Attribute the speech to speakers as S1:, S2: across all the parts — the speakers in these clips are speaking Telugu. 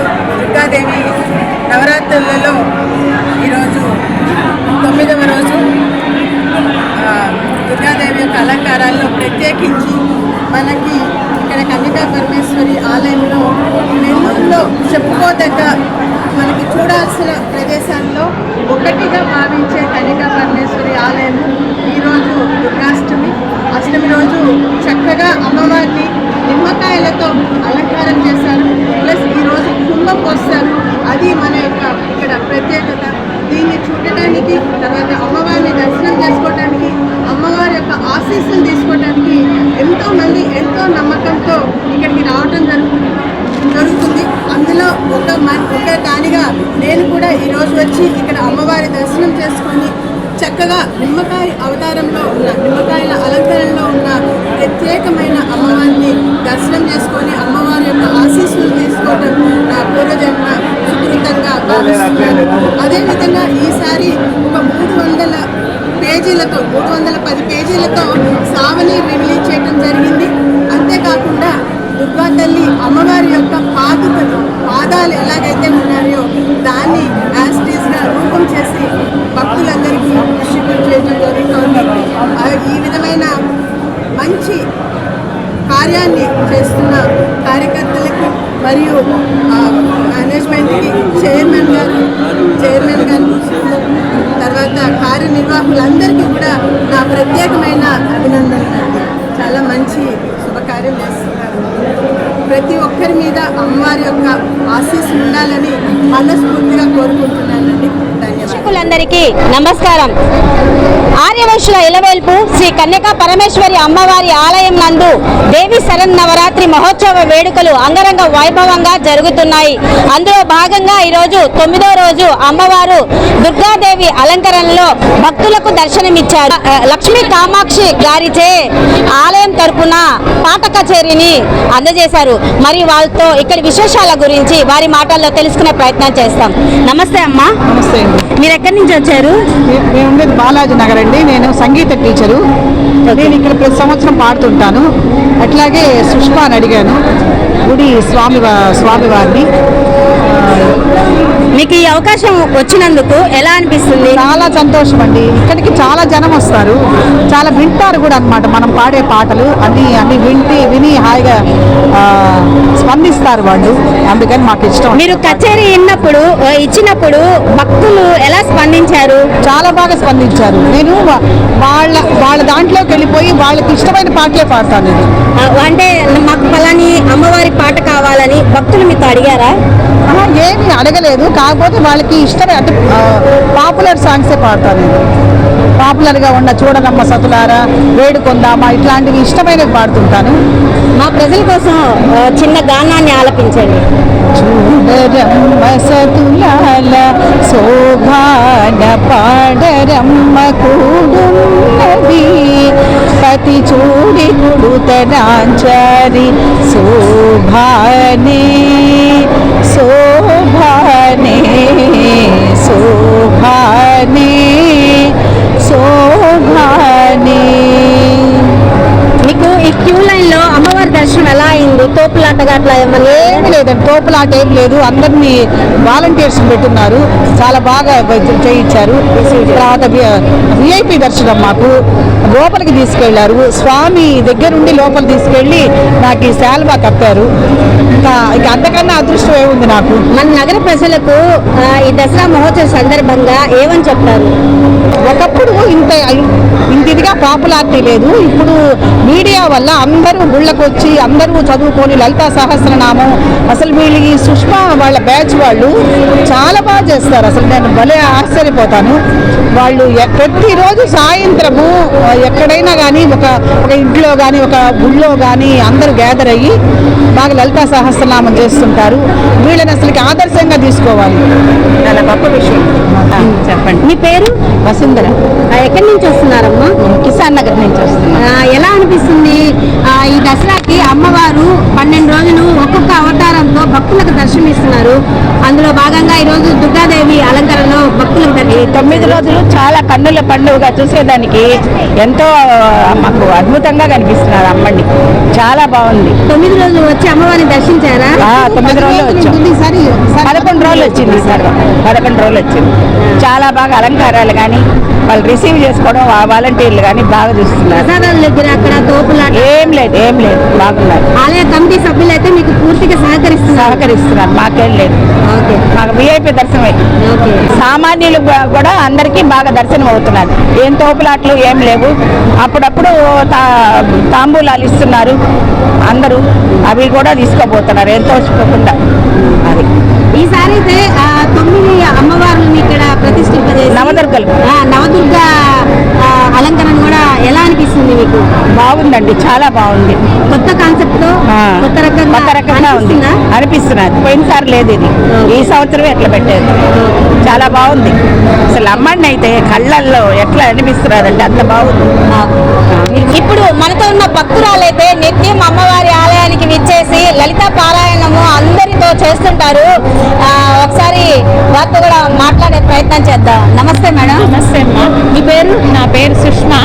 S1: అమ్మవార్లు దుర్గాదేవి నవరాత్రులలో ఈరోజు తొమ్మిదవ రోజు దుర్గాదేవి యొక్క అలంకారాల్లో ప్రత్యేకించి మనకి ఇక్కడ కన్నికా పరమేశ్వరి ఆలయంలో నెల్లూరులో చెప్పుకోదగ్గ మనకి చూడాల్సిన ప్రదేశాల్లో ఒకటిగా భావించే కన్నికా పరమేశ్వరి ఆలయం ఈరోజు దుర్గాష్టమి. అష్టమి రోజు చక్కగా అమ్మవారిని నిమ్మకాయలతో అలంకారం చేశారు. ప్లస్ ఈరోజు కుంభం పోస్తారు అది మన యొక్క ఇక్కడ ప్రత్యేకత. దీన్ని చూడటానికి తర్వాత అమ్మవారిని దర్శనం చేసుకోవడానికి అమ్మవారి యొక్క ఆశీస్సులు తీసుకోవడానికి ఎంతో మంది ఎంతో నమ్మకంతో ఇక్కడికి రావటం జరుగుతుంది జరుగుతుంది. అందులో ఒక ఒక దానిగా నేను కూడా ఈరోజు వచ్చి ఇక్కడ అమ్మవారి దర్శనం చేసుకొని చక్కగా నిమ్మకాయ అవతారంలో ఉన్న నిమ్మకాయల అలంకరణలో ఉన్న ప్రత్యేకమైన అమ్మవారిని దర్శనం చేసుకొని అమ్మవారి యొక్క ఆశీస్సు పేజీలతో మూడు వందల పది పేజీలతో సావని రిలీజ్ చేయడం జరిగింది. అంతేకాకుండా దుర్గా తల్లి అమ్మవారి యొక్క పాదుకలు పాదాలు ఎలాగైతే ప్రత్యేకమైన అభినందనలు. చాలా మంచి శుభకార్యం చేస్తున్నారు. ప్రతి ఒక్కరి మీద అమ్మవారి యొక్క ఆశీస్సు ఉండాలని మనస్ఫూర్తిగా కోరుకుంటున్నానండి.
S2: ప్రేక్షకులందరికీ నమస్కారం. ఆర్యవైశ్యుల ఇలవేల్పు శ్రీ కన్యకా పరమేశ్వరి అమ్మవారి ఆలయం నందు దేవి శరన్నవరాత్రి మహోత్సవ వేడుకలు అంగరంగ వైభవంగా జరుగుతున్నాయి. అందులో భాగంగా ఈరోజు తొమ్మిదో రోజు అమ్మవారు దుర్గాదేవి అలంకరణలో భక్తులకు దర్శనమిచ్చారు. లక్ష్మీ కామాక్షి గారిచే ఆలయం తరపున పాట కచేరీని అందజేశారు. మరి వాళ్ళతో ఇక్కడి విశేషాల గురించి వారి మాటల్లో తెలుసుకునే ప్రయత్నం చేస్తాం. నమస్తే అమ్మా.
S3: నమస్తే
S2: మీరు ఎక్కడి నుంచి వచ్చారు?
S3: మేము ఉండేది బాలాజీ నగర్ అండి. నేను సంగీత టీచరు. నేను ఇక్కడ ప్రతి సంవత్సరం పాడుతుంటాను. అట్లాగే సుష్మా అని అడిగాను గుడి స్వామి స్వామివారిని
S2: మీకు ఈ అవకాశం వచ్చినందుకు ఎలా అనిపిస్తుంది?
S3: చాలా సంతోషం అండి ఇక్కడికి చాలా జనం వస్తారు. చాలా వింటారు కూడా అన్నమాట. మనం పాడే పాటలు అన్ని అన్ని వింటి విని హాయిగా స్పందిస్తారు వాళ్ళు. అందుకని మాకు ఇష్టం.
S2: మీరు కచేరీ విన్నప్పుడు ఇచ్చినప్పుడు భక్తులు ఎలా స్పందించారు?
S3: చాలా బాగా స్పందించారు. నేను వాళ్ళ వాళ్ళ దాంట్లోకి వెళ్ళిపోయి వాళ్ళకి ఇష్టమైన పాటలే పాడతాను
S2: అంటే అమ్మవారి పాట కావాలని భక్తులు మీకు అడిగారా?
S3: ఏమీ అడగలేదు. కాకపోతే వాళ్ళకి ఇష్టమే. అంటే పాపులర్ సాంగ్సే పాడతాను నేను పాపులర్గా ఉన్న చూడనమ్మ సతులారా వేడుకొందామా ఇట్లాంటివి ఇష్టమైనవి పాడుతుంటాను.
S2: మా ప్రజల కోసం చిన్న గానాన్ని ఆలపించండి.
S3: చూడరమ్మ సతులాల శోభాన పాడరమ్మ కూడున్నది.
S2: अतिचूडि गुरुतनाञ्चरि शोभाने शोभाने शोभानि। తోపులాటగా అట్లా ఏమన్నా
S3: ఏం లేదండి. తోపులాట ఏం లేదు. అందరినీ వాలంటీర్స్ పెట్టున్నారు. చాలా బాగా చేయించారు. తర్వాత విఐపి దర్శనం మాకు లోపలికి తీసుకెళ్ళారు. స్వామి దగ్గరుండి లోపల తీసుకెళ్ళి నాకు ఈ శాల్వా కప్పారు ఇంకా ఇంకా అంతకన్నా అదృష్టం ఏముంది నాకు?
S2: మన నగర ప్రజలకు ఈ దసరా మహోత్సవ సందర్భంగా ఏమని చెప్తారు?
S3: ఒకప్పుడు ఇంత ఇంత ఇదిగా పాపులారిటీ లేదు. ఇప్పుడు మీడియా వల్ల అందరూ గుళ్ళకు వచ్చి అందరూ చదువుకొని లలితా సహస్రనామం. అసలు వీళ్ళు ఈ సుష్మా వాళ్ళ బ్యాచ్ వాళ్ళు చాలా బాగా చేస్తారు. అసలు నేను భలే ఆశ్చర్యపోతాను. వాళ్ళు ప్రతిరోజు సాయంత్రము ఎక్కడైనా కానీ ఒక ఒక ఇంట్లో కానీ ఒక గుళ్ళో కానీ అందరూ గ్యాదర్ అయ్యి బాగా లలితా సహస్రనామం చేస్తుంటారు. వీళ్ళని అసలుకి ఆదర్శంగా తీసుకోవాలి. చాలా గొప్ప విషయం. చెప్పండి.
S2: మీ పేరు?
S3: వసుంధర.
S2: ఆ, ఎక్కడి నుంచి వస్తున్నారమ్మా?
S3: కిసాన్ నగర్ నుంచి వస్తున్నా.
S2: ఎలా అనిపిస్తుంది? దసరాకి అమ్మవారు పన్నెండు రోజులు ఒక్కొక్క అవతారంతో భక్తులకు దర్శనమిస్తున్నారు. అందులో భాగంగా ఈరోజు దుర్గాదేవి అలంకరణలో భక్తులకు
S4: ఈ
S2: దర్శనం
S4: తొమ్మిది రోజులు చాలా కన్నుల పండుగగా చూసేదానికి ఎంతో మాకు అద్భుతంగా కనిపిస్తున్నారు అమ్మని చాలా బాగుంది.
S2: తొమ్మిది రోజులు వచ్చి అమ్మవారిని దర్శించారా?
S4: తొమ్మిది రోజులు వచ్చాం. పదకొండు రోజులు వచ్చింది సార్. పదకొండు రోజులు వచ్చింది. చాలా బాగా అలంకారాలు కానీ వాళ్ళు రిసీవ్ చేసుకోవడం వాలంటీర్లు కానీ బాగా చూస్తున్నారు. ఏం లేదు ఏం లేదు. బాగున్నారు.
S2: ఆలయ కమిటీ సభ్యులు అయితే మీకు పూర్తిగా సహకరిస్తున్నారు.
S4: సహకరిస్తున్నారు. మాకేం లేదు.
S2: ఓకే.
S4: మాకు విఐపి దర్శనమే.
S2: ఓకే.
S4: సామాన్యులు కూడా అందరికీ బాగా దర్శనం అవుతున్నారు ఏం తోపులాట్లు ఏం లేవు. అప్పుడప్పుడు తాంబూలాలు ఇస్తున్నారు. అందరూ అవి కూడా తీసుకోబోతున్నారు ఎంతో తోచుకోకుండా. అది.
S2: ఈసారి అయితే తొమ్మిది అమ్మవార్లను ఇక్కడ ప్రతిష్ఠింపజేసి
S4: నవదుర్గలు
S2: ఆ, నవదుర్గ ఆ, అలంకరణ కూడా ఎలా అనిపిస్తుంది మీకు
S4: బాగుందండి చాలా బాగుంది.
S2: కొత్త కాన్సెప్ట్
S4: ఆ,
S2: కొత్త రకంగా
S4: కొత్త రకంగా ఉంది.
S2: అనిపిస్తుందా?
S4: అనిపిస్తున్నది పోయినసారి లేదు ఇది. ఈ సంవత్సరం ఎట్లా పెట్టేది చాలా బాగుంది. అసలు అమ్మండి అయితే కళ్ళల్లో ఎట్లా అనిపిస్తున్నదంటే అంత బాగుంది.
S2: ఇప్పుడు మనతో ఉన్న భక్తురాలైతే నిత్యం అమ్మవారి ఆలయానికి విచ్చేసి లలిత పారాయణము అందరితో చేస్తుంటారు. ఒకసారి వారితో కూడా మాట్లాడే ప్రయత్నం చేద్దాం. నమస్తే మేడం.
S5: నమస్తే అమ్మా.
S2: మీ పేరు?
S5: నా పేరు సుష్మా.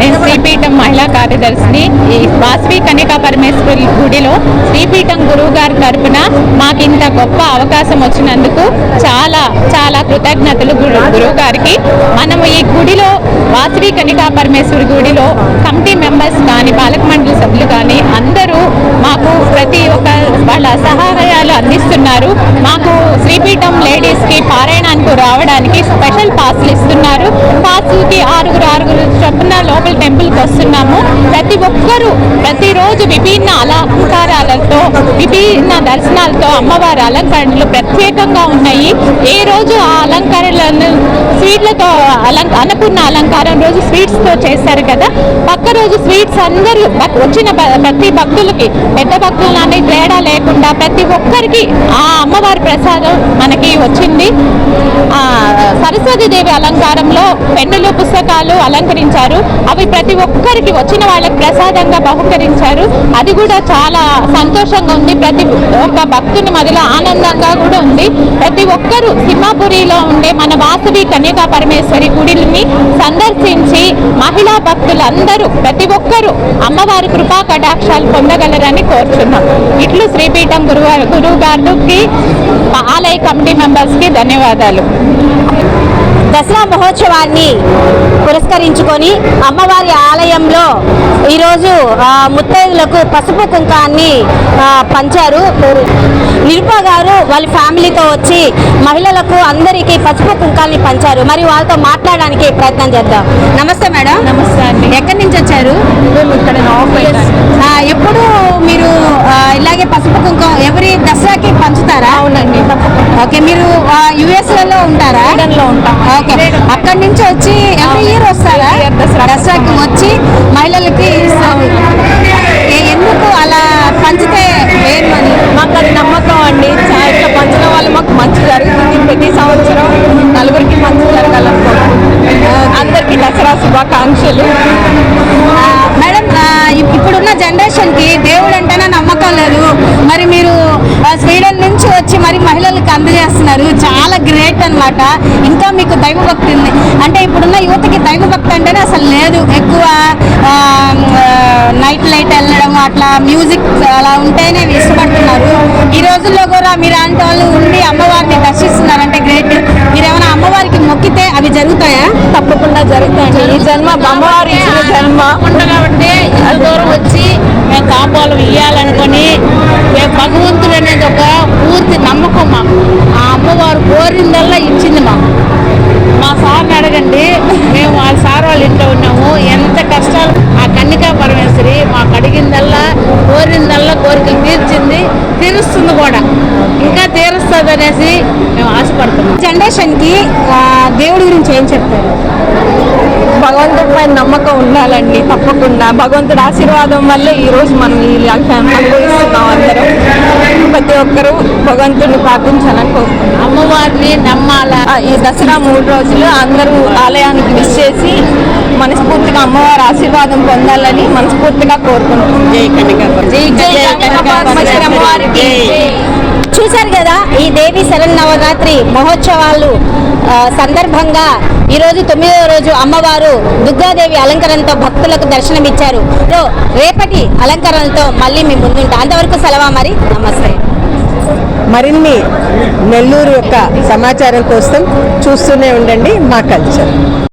S5: నేను శ్రీపీఠం మహిళా కార్యదర్శిని ఈ వాసవి కన్యకా పరమేశ్వరి గుడిలో శ్రీపీఠం గురువు గారి తరపున మాకు ఇంత గొప్ప అవకాశం వచ్చినందుకు చాలా చాలా కృతజ్ఞతలు గురువు గారికి. మనము ఈ గుడిలో వాసవి కన్యకా పరమేశ్వరి గుడిలో కమిటీ మెంబర్స్ కానీ పాలక మండలి సభ్యులు కానీ అందరూ మాకు ప్రతి ఒక్క వాళ్ళ సహాయాలు అందిస్తున్నారు. మాకు శ్రీపీఠం లేడీస్కి పారాయణానికి రావడానికి స్పెషల్ పాస్లు ఇస్తున్నారు. పాస్లకి ఆరుగురు చొప్పున లోపల టెంపుల్కి వస్తున్నాము. ప్రతి ఒక్కరూ ప్రతిరోజు విభిన్న అలంకారాలతో విభిన్న దర్శనాలతో అమ్మవారి అలంకరణలు ప్రత్యేకంగా ఉన్నాయి. ఏ రోజు ఆ అలంకరణలను స్వీట్లతో అలంక అన్నపూర్ణ అలంకారం రోజు స్వీట్స్తో చేస్తారు కదా. పక్క రోజు స్వీట్స్ అందరూ వచ్చిన ప్రతి భక్తులకి పెద్ద భక్తులు అనే తేడా లేకుండా ప్రతి ఒక్కరికి ఆ అమ్మవారి ప్రసాదం మనకి వచ్చింది. సరస్వతి దేవి అలంకారంలో పెన్నులు పుస్తకాలు అలంకరించారు. అవి ప్రతి ఒక్కరికి వచ్చిన వాళ్ళకి ప్రసాదంగా బహుకరించారు. అది కూడా చాలా సంతోషంగా ఉంది. ప్రతి ఒక్క భక్తుని మధ్యలో ఆనందంగా కూడా ఉంది. ప్రతి ఒక్కరూ సింహాపురిలో ఉండే మన వాసవి కన్యకా పరమేశ్వరి గుడిని సందర్శించి మహిళా భక్తులందరూ ప్రతి ఒక్కరూ అమ్మవారి కృపా కటాక్షాలు పొందగలరని కోరుచున్నాం. ఇట్లు శ్రీపీఠం గురువు గురువు గారికి ఆలయ కమిటీ మెంబర్స్కి ధన్యవాదాలు.
S2: దసరా మహోత్సవాన్ని పురస్కరించుకొని అమ్మవారి ఆలయంలో ఈరోజు ముత్తైదులకు పసుపు కుంకాన్ని పంచారు. నిరుప గారు వాళ్ళ ఫ్యామిలీతో వచ్చి మహిళలకు అందరికీ పసుపు కుంకాన్ని పంచారు. మరి వాళ్ళతో మాట్లాడడానికి ప్రయత్నం చేద్దాం. నమస్తే మేడం.
S5: నమస్తే అండి.
S2: ఎక్కడి నుంచి వచ్చారు?
S5: ఇక్కడ
S2: ఎప్పుడు మీరు ఇలాగే పసుపు కుంకం ఎవరి దసరాకి పంచుతారా?
S5: అవునండి.
S2: ఓకే మీరు యుఎస్లలో ఉంటారా?
S5: ఉంటాం.
S2: ఓకే. అక్కడి నుంచి వచ్చి ఎవ్రీ ఇయర్ వస్తారా. దసరాకి వచ్చి మహిళలకి ఎందుకు అలా పంచితే వేయమని
S5: మాకు అది నమ్మకం అండి. ఇట్లా పంచడం వల్ల మాకు మంచి జరుగుతుంది. ప్రతి సంవత్సరం నలుగురికి మంచి జరగాలనుకుంటున్నాం అందరికీ దసరా శుభాకాంక్షలు.
S2: మేడం ఇప్పుడున్న జనరేషన్కి దేవుడు అంటేనే నమ్మకం లేదు మరి మీరు ఆ, స్వీడన్ నుంచి వచ్చి మరి మహిళలకు అందజేస్తున్నారు. చాలా గ్రేట్ అన్నమాట. ఇంకా మీకు దైవభక్తి ఉంది. అంటే ఇప్పుడున్న యువతకి దైవభక్తి అంటేనే అసలు లేదు. ఎక్కువ నైట్ లైట్ వెళ్ళడం అట్లా మ్యూజిక్ అలా ఉంటేనే ఇష్టపడుతున్నారు. ఈ రోజుల్లో కూడా మీరు అంటే వాళ్ళు ఉండి అమ్మవారిని దర్శిస్తున్నారంటే గ్రేట్ మీరు ఏమైనా అమ్మవారికి మొక్కితే అవి జరుగుతాయా?
S5: తప్పకుండా జరుగుతాయండి. ఈ జన్మ అమ్మవారి జన్మ.
S6: కాబట్టి ఇంత దూరం వచ్చి మేము కాపాలం ఇవ్వాలనుకొని తీరుస్తుంది అనేసి మేము ఆశపడుతున్నాం.
S2: జనరేషన్కి ఆ, దేవుడి గురించి ఏం చెప్తారు?
S4: భగవంతుడి పైన నమ్మకం ఉండాలండి తప్పకుండా. భగవంతుడి ఆశీర్వాదం వల్లే ఈ రోజు మనం ఈ అనుభవిస్తున్నాం అందరం. ప్రతి ఒక్కరూ భగవంతుడిని ప్రార్థించాలని కోరుకుంటున్నాం.
S6: అమ్మవారిని నమ్మాలా?
S4: ఈ దసరా మూడు రోజులు అందరూ ఆలయానికి విష్ చేసి మనస్ఫూర్తిగా అమ్మవారి ఆశీర్వాదం పొందాలని మనస్ఫూర్తిగా కోరుకుంటున్నాం.
S6: జై కనక
S4: జై కనక పరమేశ్వరి అమ్మవారికి.
S2: చూశారు కదా ఈ దేవి శరణ్ నవరాత్రి మహోత్సవాలు సందర్భంగా ఈరోజు తొమ్మిదవ రోజు అమ్మవారు దుర్గాదేవి అలంకరణతో భక్తులకు దర్శనమిచ్చారు. రేపటి అలంకరణతో మళ్ళీ మీ ముందుంటా. అంతవరకు సెలవా మరి? నమస్తే.
S7: మరిన్ని నెల్లూరు యొక్క సమాచారం కోసం చూస్తూనే ఉండండి మా కల్చర్.